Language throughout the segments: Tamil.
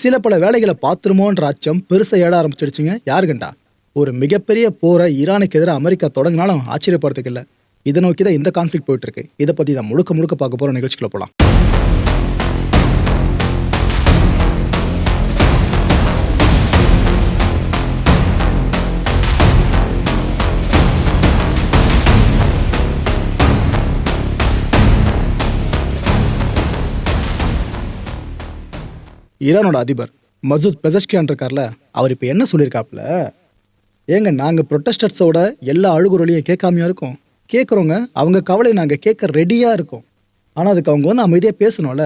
சில பல வேலைகளை பார்த்துருமோன்ற அச்சம் பெருசா ஏட ஆரம்பிச்சிடுச்சுங்க. யாருகண்டா ஒரு மிகப்பெரிய போரை ஈரானுக்கு எதிராக அமெரிக்கா தொடங்கினாலும் ஆச்சரியப்படுறதுக்கு இல்லை. இதை நோக்கி தான் இந்த கான்ஃப்ளிக் போயிட்டு இருக்கு. இதை பத்தி தான் முழுக்க முழுக்க பார்க்க போற நிகழ்ச்சிக்குள்ள போலாம். ஈரானோட அதிபர் மசூத் பெசஷ்கியான் இருக்கார்ல அவர் இப்போ என்ன சொல்லியிருக்காப்ல ஏங்க நாங்கள் ப்ரொட்டஸ்டர்ஸோட எல்லா அழுகுறொலியும் கேட்காமையா இருக்கோம். கேட்குறோங்க அவங்க கவலை நாங்கள் கேட்க ரெடியாக இருக்கோம். ஆனால் அதுக்கு அவங்க வந்து அமைதியாக பேசணும்ல.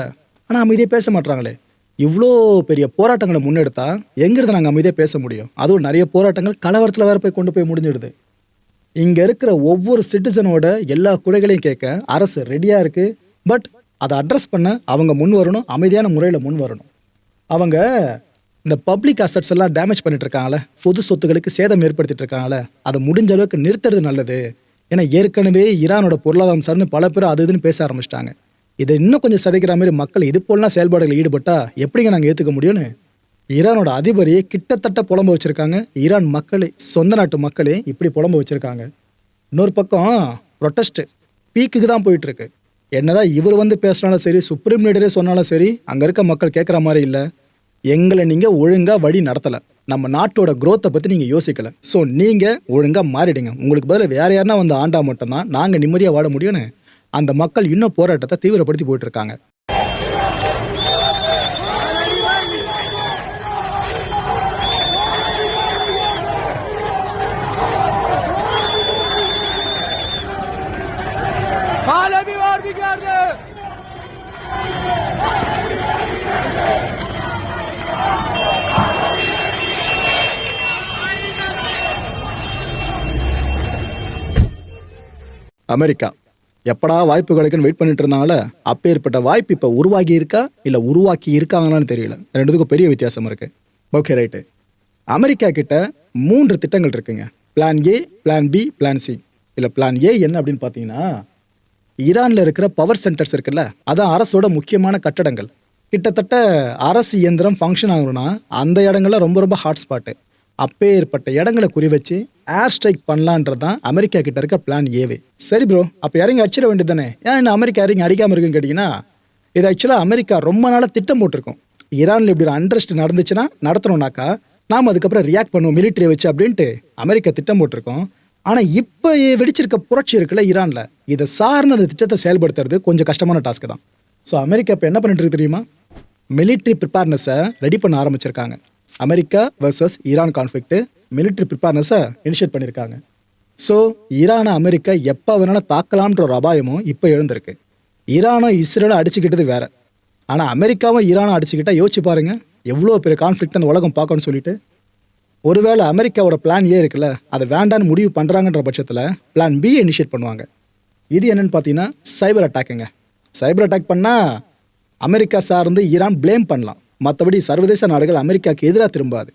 ஆனால் அமைதியாக பேச மாட்றாங்களே. இவ்வளோ பெரிய போராட்டங்களை முன்னெடுத்தா எங்கிருந்து நாங்கள் அமைதியாக பேச முடியும்? அதுவும் நிறைய போராட்டங்கள் கலவரத்தில் வேறு போய் கொண்டு போய் முடிஞ்சிடுது. இங்கே இருக்கிற ஒவ்வொரு சிட்டிசனோட எல்லா குறைகளையும் கேட்க அரசு ரெடியாக இருக்குது பட் அதை அட்ரஸ் பண்ண அவங்க முன் வரணும் அமைதியான முறையில் முன் வரணும் அவங்க இந்த பப்ளிக் அசட்ஸ் எல்லாம் டேமேஜ் பண்ணிட்டு இருக்காங்களே பொது சொத்துக்களுக்கு சேதம் ஏற்படுத்திட்டு இருக்காங்களே அதை முடிஞ்ச அளவுக்கு நிறுத்துறது நல்லது. ஏன்னா ஏற்கனவே ஈரானோட பொருளாதாரம் சார்ந்து பல பேர் அது இதுன்னு பேச ஆரம்பிச்சிட்டாங்க. இதை இன்னும் கொஞ்சம் சதைக்கிற மாதிரி மக்கள் இது போலாம் செயல்பாடுகளில் ஈடுபட்டா எப்படிங்க நாங்கள் ஏற்றுக்க முடியும்னு? ஈரானோட அதிபரையே கிட்டத்தட்ட புலம்ப வச்சுருக்காங்க. ஈரான் மக்களே சொந்த நாட்டு மக்களே இப்படி புலம்ப வச்சுருக்காங்க. இன்னொரு பக்கம் ப்ரொட்டஸ்ட்டு பீக்குக்கு தான் போயிட்டுருக்கு. என்னதான் இவர் வந்து பேசினாலும் சரி சுப்ரீம் லீடரே சொன்னாலும் சரி அங்கே இருக்க மக்கள் கேட்குற மாதிரி இல்லை. எங்களை நீங்கள் ஒழுங்காக வழி நடத்தலை. நம்ம நாட்டோட குரோத்தை பற்றி நீங்கள் யோசிக்கலை. ஸோ நீங்கள் ஒழுங்காக மாறிடுங்க. உங்களுக்கு பதில் வேற யாருன்னா வந்து ஆண்டா மட்டும்தான். நாங்கள் நிம்மதியாக வாட முடியும்னு அந்த மக்கள் இன்னும் போராட்டத்தை தீவிரப்படுத்தி போயிட்டு இருக்காங்க. அமெரிக்கா. எப்படா வாய்ப்பு கிடைக்குன்னு வெயிட் பண்ணிட்டு இருந்தாங்களே அப்பேற்பட்ட வாய்ப்பு இப்போ உருவாகி இருக்கா இல்லை உருவாக்கி இருக்காங்களான்னு தெரியல. ரெண்டுத்துக்கும் பெரிய வித்தியாசம் இருக்கு. ஓகே ரைட்டு அமெரிக்கா கிட்ட மூன்று திட்டங்கள் இருக்குங்க. Plan A plan B plan C இல்லை பிளான் ஏ என்ன அப்படின்னு பார்த்தீங்கன்னா ஈரானில் இருக்கிற பவர் சென்டர்ஸ் இருக்குல்ல அதான் அரசோட முக்கியமான கட்டடங்கள். கிட்டத்தட்ட அரசு இயந்திரம் ஃபங்க்ஷன் ஆகணும்னா அந்த இடங்கள்ல ரொம்ப ரொம்ப ஹாட்ஸ்பாட்டு அப்பேற்பட்ட இடங்களை குறி வச்சு ஏர் ஸ்ட்ரைக் பண்ணலான்றது தான் அமெரிக்கா கிட்ட இருக்க பிளான் ஏவே சரி ப்ரோ அப்போ இறங்கி அடிச்சிட வேண்டியது தானே ஏன் இன்னும் அமெரிக்கா இறங்கி அடிக்காமல் இருக்குன்னு கேட்டிங்கன்னா இது ஆக்சுவலாக அமெரிக்கா ரொம்ப நாளாக திட்டம் போட்டிருக்கோம். ஈரானில் இப்படி ஒரு அண்ட்ரஸ்ட் நடந்துச்சுன்னா நடத்தணும்னாக்கா நாம் அதுக்கப்புறம் ரியாக்ட் பண்ணுவோம் மிலிட்டரி வச்சு அப்படின்ட்டு அமெரிக்கா திட்டம் போட்டிருக்கோம். ஆனால் இப்போ வெடிச்சிருக்க புரட்சி இருக்குல்ல ஈரானில் இதை சார்ந்த அந்த திட்டத்தை செயல்படுத்துறது கொஞ்சம் கஷ்டமான டாஸ்க் தான். ஸோ அமெரிக்கா இப்போ என்ன பண்ணிட்டு இருக்கு தெரியுமா? மிலிட்ரி ப்ரிப்பேர்னஸை ரெடி பண்ண ஆரம்பிச்சிருக்காங்க. America versus Iran conflict military ப்ரிப்பேர்னஸை initiate பண்ணியிருக்காங்க ஸோ ஈரானை அமெரிக்கா எப்போ வேணாலும் தாக்கலாம்ன்ற ஒரு அபாயமும் இப்போ எழுந்திருக்கு. ஈரானும் இஸ்ரேலும் அடிச்சுக்கிட்டது வேற. ஆனால் அமெரிக்காவும் ஈரானும் அடிச்சுக்கிட்டா யோசிச்சு பாருங்கள் எவ்வளோ பெரிய கான்ஃப்ளிக்ட் அந்த உலகம் பார்க்கணும்னு சொல்லிட்டு. ஒருவேளை அமெரிக்காவோட பிளான் ஏ இருக்குல்ல அதை வேண்டான்னு முடிவு பண்ணுறாங்கன்ற பட்சத்தில் பிளான் பி இனிஷியேட் பண்ணுவாங்க. இது என்னென்னு பார்த்தீங்கன்னா சைபர் அட்டாக்குங்க சைபர் அட்டாக் பண்ணால் அமெரிக்கா சார்ந்து ஈரான் ப்ளேம் பண்ணலாம். மற்றபடி சர்வதேச நாடுகள் அமெரிக்காவுக்கு எதிராக திரும்பாது.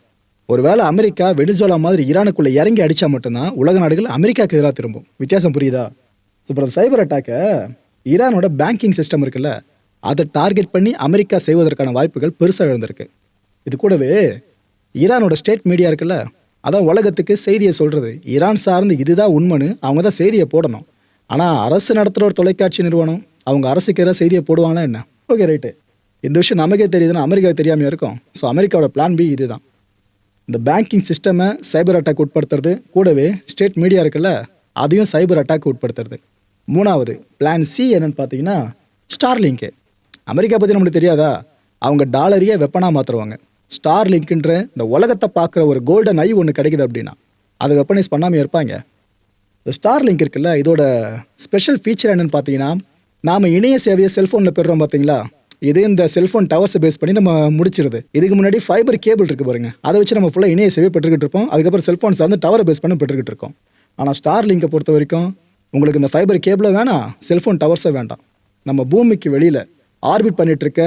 ஒருவேளை அமெரிக்கா வெனிசோலா மாதிரி ஈரானுக்குள்ளே இறங்கி அடித்தா மட்டும்தான் உலக நாடுகள் அமெரிக்காவுக்கு எதிராக திரும்பும். வித்தியாசம் புரியுதா? அப்புறம் சைபர் அட்டாக்கை ஈரானோட பேங்கிங் சிஸ்டம் இருக்குல்ல அதை டார்கெட் பண்ணி அமெரிக்கா செய்வதற்கான வாய்ப்புகள் பெருசாக எழுந்திருக்கு. இது கூடவே ஈரானோட ஸ்டேட் மீடியா இருக்குல்ல அதான் உலகத்துக்கு செய்தியை சொல்கிறது ஈரான் சார்ந்து இதுதான் உண்மைன்னு அவங்க தான் செய்தியை போடணும். ஆனால் அரசு நடத்துகிற ஒரு தொலைக்காட்சி நிறுவனம் அவங்க அரசுக்கு எதிராக செய்தியை போடுவாங்களா என்ன? Okay right. இந்த விஷயம் நமக்கே தெரியுதுன்னா அமெரிக்கா தெரியாமல் இருக்கும். ஸோ அமெரிக்காவோட பிளான் பி இதுதான். இந்த பேங்கிங் சிஸ்டமை சைபர் அட்டாக் உட்படுத்துறது. கூடவே ஸ்டேட் மீடியா இருக்குல்ல அதையும் சைபர் அட்டாக் உட்படுத்துறது. மூணாவது பிளான் சி என்னன்னு பார்த்தீங்கன்னா ஸ்டார்லிங்க்கு அமெரிக்கா பற்றி நம்மளுக்கு தெரியாதா? அவங்க டாலரையே வெப்பனாக மாற்றுருவாங்க ஸ்டார்லிங்க்ன்ற இந்த உலகத்தை பார்க்குற ஒரு கோல்டன் ஐ ஒன்று கிடைக்குது அப்படின்னா அதை வெப்பனைஸ் பண்ணாமல் இருப்பாங்க. இந்த ஸ்டார் லிங்க் இருக்குல்ல இதோட ஸ்பெஷல் ஃபீச்சர் என்னென்னு பார்த்தீங்கன்னா நாம் இணைய சேவையை செல்ஃபோனில் பெறுறோம் பார்த்தீங்களா? இது இந்த செல்ஃபோன் டவர்ஸை பேஸ் பண்ணி நம்ம முடிச்சிருது. இதுக்கு முன்னாடி ஃபைபர் கேபிள் இருக்கு பாருங்க. அதை வச்சு நம்ம ஃபுல்லாக இணைய சேவை பெற்றுக்கிட்டு இருப்போம். அதுக்கப்புறம் செல்ஃபோன்ஸ் வந்து டவரை பேஸ் பண்ணி பெற்றுக்கிட்டு இருக்கோம். ஆனால் ஸ்டார் லிங்கை பொறுத்த வரைக்கும் உங்களுக்கு இந்த ஃபைபர் கேபிளை வேணாம் செல்ஃபோன் டவர்ஸை வேண்டாம். நம்ம பூமிக்கு வெளியில் ஆர்பிட் பண்ணிட்டு இருக்க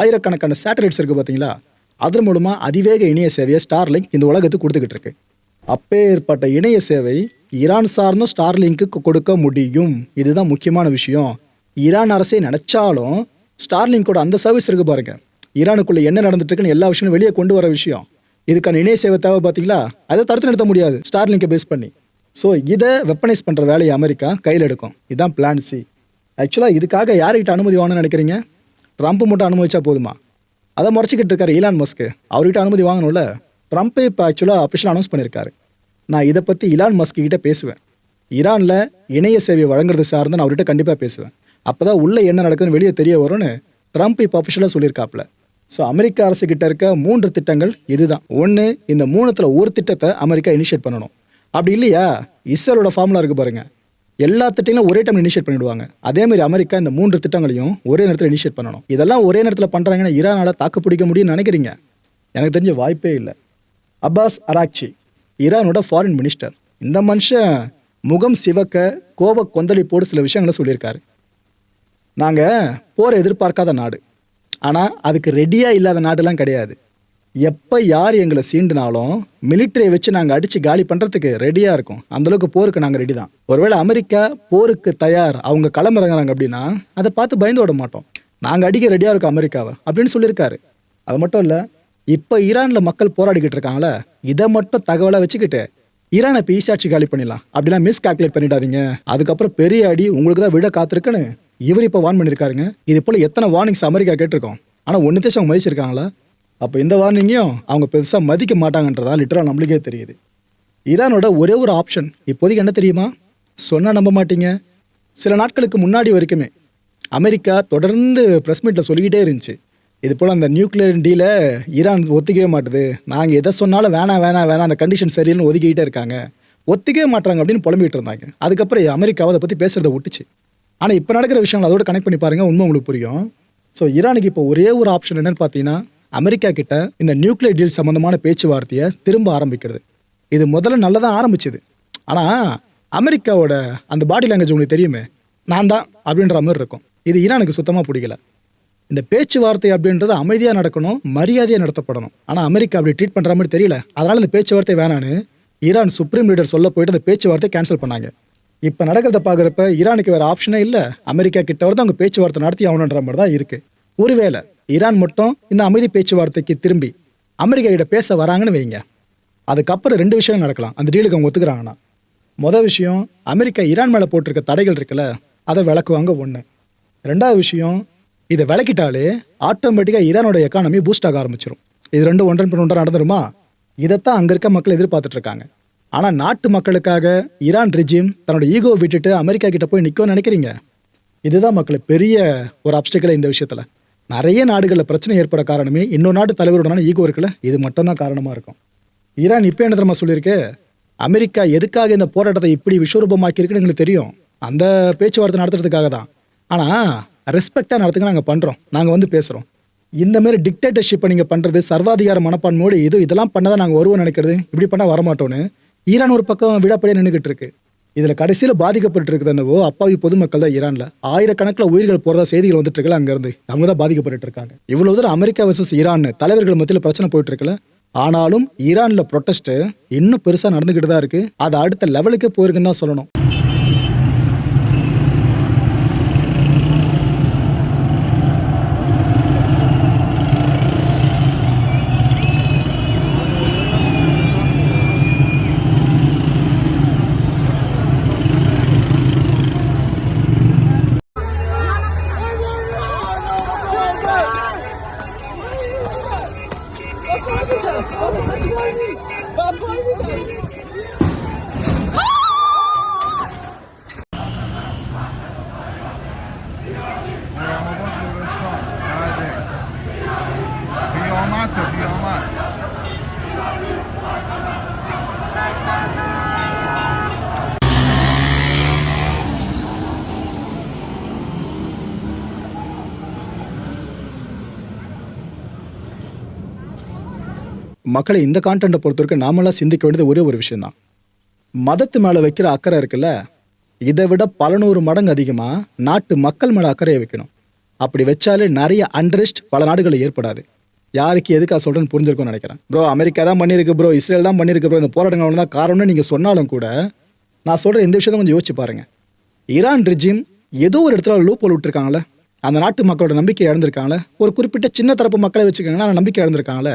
ஆயிரக்கணக்கான சேட்டலைட்ஸ் இருக்குது பார்த்தீங்களா அதன் மூலமாக அதிவேக இணைய சேவையை ஸ்டார் லிங்க் இந்த உலகத்துக்கு கொடுத்துக்கிட்டு இருக்கு. அப்பேற்பட்ட இணைய சேவை ஈரான் சார்ந்த ஸ்டார் லிங்க்கு கொடுக்க முடியும். இதுதான் முக்கியமான விஷயம். ஈரான் அரசே நினச்சாலும் ஸ்டார்லிங்கோட அந்த சர்வீஸ் இருக்கு பாருங்க. ஈரானுக்குள்ளே என்ன நடந்துட்டுருக்குன்னு எல்லா விஷயமும் வெளியே கொண்டு வர விஷயம். இதுக்கான இணைய சேவை தேவை பார்த்தீங்களா? அதை தடுத்து நிறுத்த முடியாது. ஸ்டார்லிங்கை பேஸ் பண்ணி. ஸோ இதை வெப்பனைஸ் பண்ணுற வேலையை அமெரிக்கா கையில் எடுக்கும். இதுதான் பிளான் சி ஆக்சுவலாக இதுக்காக யார்கிட்ட அனுமதி வாங்கணும்னு நினைக்கிறீங்க? ட்ரம்ப் மட்டும் அனுமதிச்சா போதுமா? அதை முறைச்சிக்கிட்டு இருக்காரு ஈலான் மஸ்க்கு அவர்கிட்ட அனுமதி வாங்கணும்ல? ட்ரம்ப்பே இப்போ ஆக்சுவலாக அஃபிஷியல் அனௌன்ஸ் பண்ணியிருக்காரு. நான் இதை பற்றி இலான் மஸ்க் பேசுவேன். ஈரானில் இணைய சேவையை வழங்குறது சார்ந்து நான் அவர்கிட்ட கண்டிப்பாக பேசுவேன். அப்போ தான் உள்ளே என்ன நடக்குதுன்னு வெளியே தெரிய வரும்னு ட்ரம்ப் இப்போ அஃபிஷியலாக சொல்லியிருக்காப்புல. ஸோ அமெரிக்க அரசு கிட்ட இருக்க மூன்று திட்டங்கள் இதுதான். ஒன்று இந்த மூணுத்தில் ஒரு திட்டத்தை அமெரிக்கா இனிஷியேட் பண்ணணும். அப்படி இல்லையா? இஸ்ரேலோட ஃபார்முலா இருக்கு பாருங்க. எல்லா திட்டங்களும் ஒரே டைம் இனிஷியேட் பண்ணிடுவாங்க. அதே மாதிரி அமெரிக்கா இந்த மூன்று திட்டங்களையும் ஒரே நேரத்தில் இனிஷியேட் பண்ணணும். இதெல்லாம் ஒரே நேரத்தில் பண்ணுறாங்கன்னா ஈரானால் தாக்கு பிடிக்க முடியும்னு நினைக்கிறீங்க? எனக்கு தெரிஞ்ச வாய்ப்பே இல்லை. அப்பாஸ் அராக்சி ஈரானோட ஃபாரின் மினிஸ்டர் இந்த மனுஷன் முகம் சிவக்க கோப கொந்தளிப்போடு சில விஷயங்களை சொல்லியிருக்காரு. நாங்கள் போர் எதிர்பார்க்காத நாடு. ஆனால் அதுக்கு ரெடியாக இல்லாத நாடுலாம் கிடையாது. எப்போ யார் எங்களை சீண்டுனாலும் மிலிட்டரியை வச்சு நாங்கள் அடித்து காலி பண்ணுறதுக்கு ரெடியாக இருக்கும். அந்தளவுக்கு போருக்கு நாங்கள் ரெடி தான். ஒருவேளை அமெரிக்கா போருக்கு தயார் அவங்க களமிறங்குறாங்க அப்படின்னா அதை பார்த்து பயந்து விட மாட்டோம். நாங்கள் அடிக்க ரெடியாக இருக்கோம் அமெரிக்காவை அப்படின்னு சொல்லியிருக்காரு. அது மட்டும் இல்லை இப்போ ஈரானில் மக்கள் போராடிக்கிட்டு இருக்காங்களே இதை மட்டும் தகவலாக வச்சுக்கிட்டு ஈரானை இப்போ ஈஸியாச்சு காலி பண்ணிடலாம். அப்படிலாம் மிஸ் கால்குலேட் பண்ணிடாதீங்க. அதுக்கப்புறம் பெரிய அடி உங்களுக்கு தான் விட காத்திருக்குன்னு இவர் இப்போ வார்ன் பண்ணியிருக்காருங்க இது போல் எத்தனை வார்னிங்ஸ் அமெரிக்கா கேட்டிருக்கோம். ஆனால் ஒன்று தேசம் அவங்க மதிச்சிருக்காங்களா? அப்போ இந்த வார்னிங்கையும் அவங்க பெருசாக மதிக்க மாட்டாங்கன்றதா லிட்டராக நம்மளுக்கே தெரியுது. ஈரானோட ஒரே ஒரு ஆப்ஷன் இப்போதைக்கு என்ன தெரியுமா? சொன்னால் நம்ப மாட்டீங்க. சில நாட்களுக்கு முன்னாடி வரைக்குமே அமெரிக்கா தொடர்ந்து ப்ரெஸ் மீட்டில் சொல்லிக்கிட்டே இருந்துச்சு. இது போல் அந்த நியூக்ளியர் டீல ஈரான் ஒத்துக்கவே மாட்டுது. நாங்கள் எதை சொன்னாலும் வேணாம் வேணாம் வேணாம் அந்த கண்டிஷன் சரியில்லைன்னு ஒதுக்கிக்கிட்டே இருக்காங்க. ஒத்துக்கவே மாட்டாங்க அப்படின்னு புலம்பிகிட்டு இருந்தாங்க. அதுக்கப்புறம் அமெரிக்காவை அதை பற்றி பேசுகிறத விட்டுச்சு ஆனால் இப்போ நடக்கிற விஷயங்கள் அதோட கனெக்ட் பண்ணி பாருங்க உண்மை உங்களுக்கு புரியும். ஸோ ஈரானுக்கு இப்போ ஒரே ஒரு ஆப்ஷன் என்னன்னு பார்த்தீங்கன்னா அமெரிக்கா கிட்ட இந்த நியூக்ளியர் டீல் சம்மந்தமான பேச்சுவார்த்தையை திரும்ப ஆரம்பிக்கிறது. இது முதல்ல நல்லதாக ஆரம்பிச்சது. ஆனால் அமெரிக்காவோட அந்த பாடி லாங்குவேஜ் உங்களுக்கு தெரியுமே? நான் தான் அப்படின்ற மாதிரி இருக்கும். இது ஈரானுக்கு சுத்தமாக பிடிக்கல இந்த பேச்சுவார்த்தை அப்படின்றது அமைதியாக நடக்கணும் மரியாதையாக நடத்தப்படணும். ஆனால் அமெரிக்கா அப்படி ட்ரீட் பண்ணுற மாதிரி தெரியல. அதனால் இந்த பேச்சுவார்த்தை வேணான்னு ஈரான் சுப்ரீம் லீடர் சொல்ல போயிட்டு அந்த பேச்சுவார்த்தை கேன்சல் பண்ணாங்க. இப்போ நடக்கிறத பார்க்குறப்ப ஈரானுக்கு வேறு ஆப்ஷனே இல்லை. அமெரிக்கா கிட்ட வரது அவங்க பேச்சுவார்த்தை நடத்தி ஆகணுன்ற மாதிரி தான் இருக்குது ஒருவேளை ஈரான் மட்டும் இந்த அமைதி பேச்சுவார்த்தைக்கு திரும்பி அமெரிக்கா கிட்ட பேச வராங்கன்னு வைங்க. அதுக்கப்புறம் ரெண்டு விஷயம் நடக்கலாம். அந்த டீலுக்கு அவங்க ஒத்துக்கிறாங்கன்னா. மொதல் விஷயம் அமெரிக்கா ஈரான் மேலே போட்டிருக்க தடைகள் இருக்குல்ல அதை விளக்குவாங்க ஒன்று ரெண்டாவது விஷயம் இதை விளக்கிட்டாலே ஆட்டோமேட்டிக்காக ஈரானோட எக்கானமி பூஸ்ட் ஆக ஆரம்பிச்சிடும் இது ரெண்டும் ஒன்றன் பின் ஒன்றா நடந்துருமா? இதைத்தான் அங்கே இருக்க மக்கள் எதிர்பார்த்துட்ருக்காங்க ஆனால் நாட்டு மக்களுக்காக ஈரான் ரெஜிம் தன்னோட ஈகோ விட்டுட்டு அமெரிக்கா கிட்ட போய் நிற்கும்னு நினைக்கிறீங்க? இதுதான் மக்களை பெரிய ஒரு அப்டிக்கலை இந்த விஷயத்தில். நிறைய நாடுகளில் பிரச்சனை ஏற்பட காரணமே இன்னொரு நாட்டு தலைவருடனான ஈகோ இருக்குல்ல இது மட்டும்தான் காரணமாக இருக்கும். ஈரான் இப்போ என்ன தரமா சொல்லியிருக்கு? அமெரிக்கா எதுக்காக இந்த போராட்டத்தை இப்படி விஸ்வரூபமாக்கியிருக்குன்னு எங்களுக்கு தெரியும். அந்த பேச்சுவார்த்தை நடத்துறதுக்காக தான். ஆனால் ரெஸ்பெக்டாக நடத்துங்க நாங்கள் பண்ணுறோம் நாங்கள் வந்து பேசுகிறோம் இந்த மாதிரி டிக்டேட்டர்ஷிப்பை நீங்கள் பண்ணுறது சர்வாதிகார மனப்பான்மையோடு இது இதெல்லாம் பண்ணதான் நாங்கள் வருவோம் நினைக்கிறது. இப்படி பண்ணால் வரமாட்டோன்னு ஈரான் ஒரு பக்கம் விடாப்படியாக நின்றுக்கிட்டு இருக்கு. இதில் கடைசியில் பாதிக்கப்பட்டு இருக்குது என்னவோ அப்பாவி பொதுமக்கள் தான் ஈரானில். ஆயிரக்கணக்கில் உயிர்கள் போகிறதா செய்திகள் வந்துட்டு இருக்கல அங்கேருந்து. அவங்க தான் பாதிக்கப்பட்டு இருக்காங்க. இவ்வளோ தூரம் அமெரிக்கா வர்சஸ் ஈரான் தலைவர்கள் மத்தியில் பிரச்சனை போயிட்டு இருக்குல்ல ஆனாலும் ஈரானில் ப்ரொட்டஸ்ட்டு இன்னும் பெருசாக நடந்துக்கிட்டு தான் இருக்குது அது அடுத்த லெவலுக்கு போயிருக்குன்னு தான் சொல்லணும். மக்களை இந்த கான்டென்ட்டை பொறுத்த வரைக்கும் நாமெல்லாம் சிந்திக்க வேண்டியது ஒரே ஒரு விஷயம்தான். மதத்து மேலே வைக்கிற அக்கறை இருக்குல்ல? இதை விட பல நூறு மடங்கு அதிகமாக நாட்டு மக்கள் மேலே அக்கறையை வைக்கணும். அப்படி வச்சாலே நிறைய அண்ட்ரெஸ்ட் பல நாடுகளில் ஏற்படாது. யாருக்கு எதுக்காக சொல்கிறேன்னு புரிஞ்சிருக்கும்னு நினைக்கிறேன். ப்ரோ அமெரிக்கா தான் பண்ணியிருக்கு ப்ரோ இஸ்ரேல் தான் பண்ணியிருக்கு ப்ரோ இந்த போராட்டங்கள் தான் காரணம்னு நீங்கள் சொன்னாலும் கூட நான் சொல்கிற இந்த விஷயத்தை கொஞ்சம் யோசிச்சு பாருங்கள் ஈரான் ரிஜிம் ஏதோ ஒரு இடத்துல லூப் போல் விட்டுருக்காங்களே அந்த நாட்டு மக்களோட நம்பிக்கை இழந்திருக்காங்களே ஒரு குறிப்பிட்ட சின்ன தரப்பு மக்களை வச்சுக்கோங்கன்னா அந்த நம்பிக்கை இழந்திருக்காங்களே